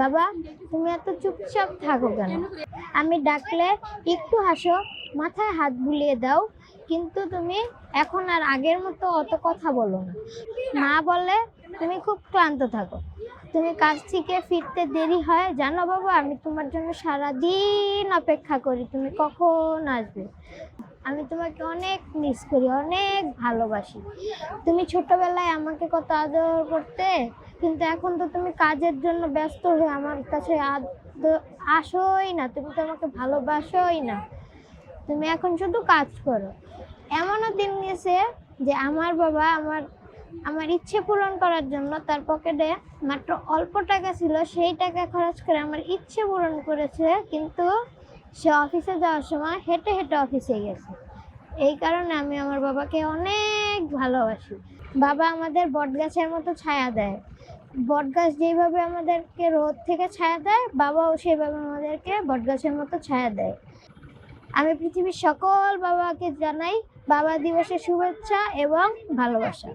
বাবা, তুমি এত চুপচাপ থাকো কেন? আমি ডাকলে একটু হাসো, মাথায় হাত বুলিয়ে দাও, কিন্তু তুমি এখন আর আগের মতো অত কথা বলো না। মা বলে, তুমি খুব ক্লান্ত থাকো। তুমি কাজ থেকে ফিরতে দেরি হয়। জানো বাবা, আমি তোমার জন্য সারা দিন অপেক্ষা করি। তুমি কখন আসবে? আমি তোমাকে অনেক মিস করি, অনেক ভালোবাসি। তুমি ছোটবেলায় আমাকে কত আদর করতে? কিন্তু এখন তো তুমি কাজের জন্য ব্যস্ত হয়ে আমার কাছে আসোই না, তুমি তো আমাকে ভালোবাসোই না। তুমি এখন শুধু কাজ করো। এমনও দিন গেছে যে আমার বাবা আমার আমার ইচ্ছে পূরণ করার জন্য তার পকেটে মাত্র অল্প টাকা ছিল, সেই টাকা খরচ করে আমার ইচ্ছে পূরণ করেছে, কিন্তু সে অফিসে যাওয়ার সময় হেঁটে হেঁটে অফিসে গেছে। এই কারণে আমি আমার বাবাকে অনেক ভালোবাসি। বাবা আমাদের বটগাছের মতো ছায়া দেয়। বটগাছ যেভাবে আমাদেরকে রোদ থেকে ছায়া দেয়, বাবাও সেইভাবে আমাদেরকে বটগাছের মতো ছায়া দেয়। আমি পৃথিবীর সকল বাবাকে জানাই বাবা দিবসের শুভেচ্ছা এবং ভালোবাসা।